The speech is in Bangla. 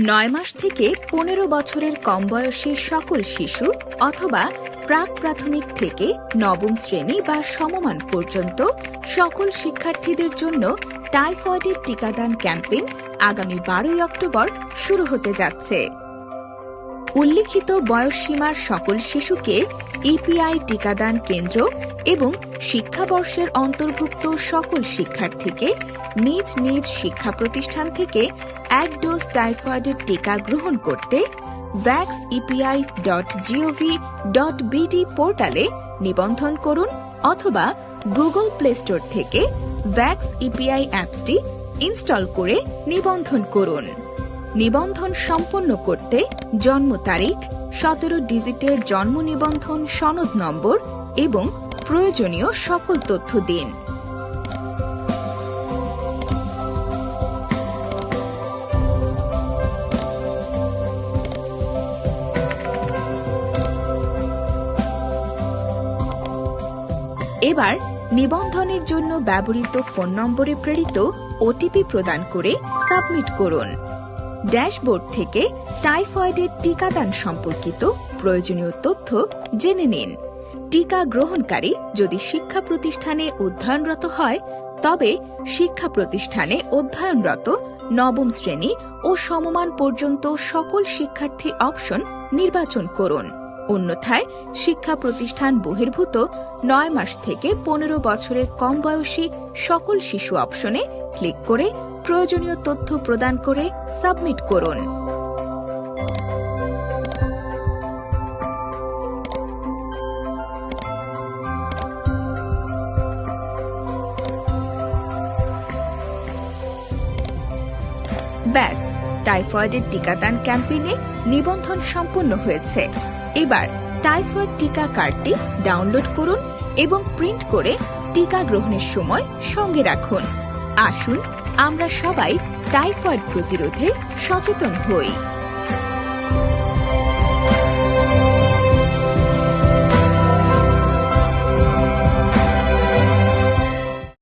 নয় মাস থেকে পনেরো বছরের কম বয়সী সকল শিশু অথবা প্রাক প্রাথমিক থেকে নবম শ্রেণি বা সমমান পর্যন্ত সকল শিক্ষার্থীদের জন্য টাইফয়েডের টিকাদান ক্যাম্পেইন আগামী বারোই অক্টোবর শুরু হতে যাচ্ছে। উল্লিখিত বয়সসীমার সকল শিশুকে ইপিআই টিকাদান কেন্দ্র এবং শিক্ষাবর্ষের অন্তর্ভুক্ত সকল শিক্ষার্থীকে নিজ নিজ শিক্ষা প্রতিষ্ঠান থেকে এক ডোজ টাইফয়েডের টিকা গ্রহণ করতে Vax EPI dot gov dot পোর্টালে নিবন্ধন করুন অথবা গুগল প্লে স্টোর থেকে ভ্যাক্স ইপিআই অ্যাপসটি ইনস্টল করে নিবন্ধন করুন। নিবন্ধন সম্পন্ন করতে জন্ম তারিখ, সতেরো ডিজিটের জন্ম নিবন্ধন সনদ নম্বর এবং প্রয়োজনীয় সকল তথ্য দিন। এবার নিবন্ধনের জন্য ব্যবহৃত ফোন নম্বরে প্রেরিত ওটিপি প্রদান করে সাবমিট করুন। ড্যাশবোর্ড থেকে টাইফয়েডের টিকাদান সম্পর্কিত প্রয়োজনীয় তথ্য জেনে নিন। টিকা গ্রহণকারী যদি শিক্ষা প্রতিষ্ঠানে অধ্যয়নরত হয়, তবে শিক্ষা প্রতিষ্ঠানে অধ্যয়নরত নবম শ্রেণি ও সমমান পর্যন্ত সকল শিক্ষার্থী অপশন নির্বাচন করুন। অন্যথায় শিক্ষা প্রতিষ্ঠান বহির্ভূত নয় মাস থেকে পনেরো বছরের কম বয়সী সকল শিশু অপশনে ক্লিক করে প্রয়োজনীয় তথ্য প্রদান করে সাবমিট করুন। ব্যাস, টাইফয়েডের টিকাদান ক্যাম্পেইনে নিবন্ধন সম্পন্ন হয়েছে। এবার টাইফয়েড টিকা কার্ডটি ডাউনলোড করুন এবং প্রিন্ট করে টিকা গ্রহণের সময় সঙ্গে রাখুন। আসুন, আমরা সবাই টাইফয়েড প্রতিরোধে সচেতন হই।